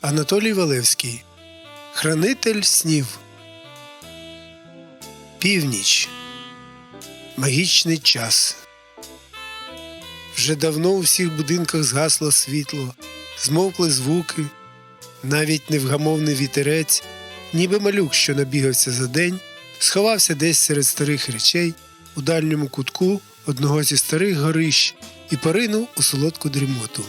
Анатолій Валевський Хранитель снів. Північ. Магічний час. Вже давно у всіх будинках згасло світло, змовкли звуки, навіть невгамовний вітерець, ніби малюк, що набігався за день, сховався десь серед старих речей у дальньому кутку одного зі старих горищ і поринув у солодку дрімоту.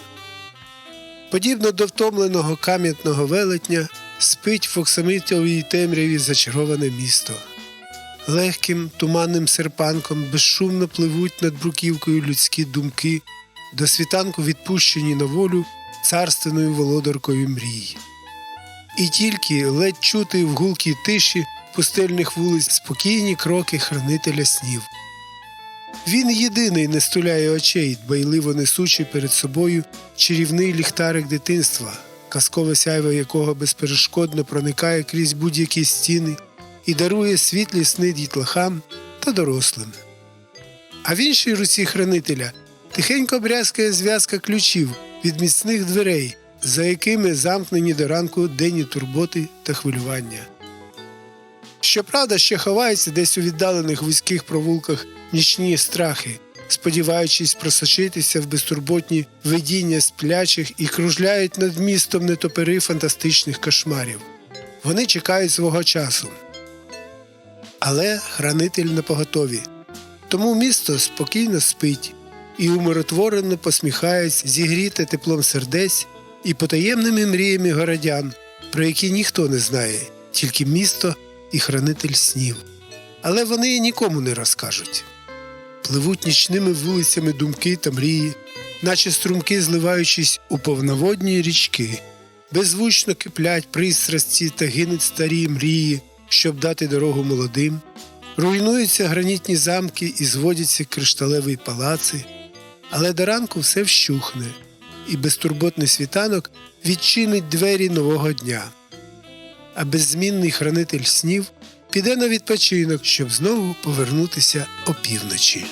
Подібно до втомленого кам'ятного велетня, спить в оксамитовій темряві зачароване місто. Легким туманним серпанком безшумно пливуть над бруківкою людські думки, до світанку відпущені на волю царственною володаркою мрій. І тільки ледь чути в гулкій тиші пустельних вулиць спокійні кроки хранителя снів. Він єдиний не стуляє очей, дбайливо несучи перед собою чарівний ліхтарик дитинства, казкове сяйво якого безперешкодно проникає крізь будь-які стіни і дарує світлі сни дітлахам та дорослим. А в іншій руці хранителя тихенько брязкає зв'язка ключів від міцних дверей, за якими замкнені до ранку денні турботи та хвилювання. Щоправда, ще ховаються десь у віддалених вузьких провулках нічні страхи, сподіваючись просочитися в безтурботні видіння сплячих і кружляють над містом нетопери фантастичних кошмарів. Вони чекають свого часу. Але хранитель на поготові. Тому місто спокійно спить і умиротворено посміхається, зігріте теплом сердець і потаємними мріями городян, про які ніхто не знає, тільки місто і хранитель снів. Але вони нікому не розкажуть. Пливуть нічними вулицями думки та мрії, наче струмки, зливаючись у повноводні річки, беззвучно киплять пристрасті та гинуть старі мрії, щоб дати дорогу молодим, руйнуються гранітні замки і зводяться кришталеві палаци, але до ранку все вщухне, і безтурботний світанок відчинить двері нового дня. А беззмінний хранитель снів піде на відпочинок, щоб знову повернутися опівночі.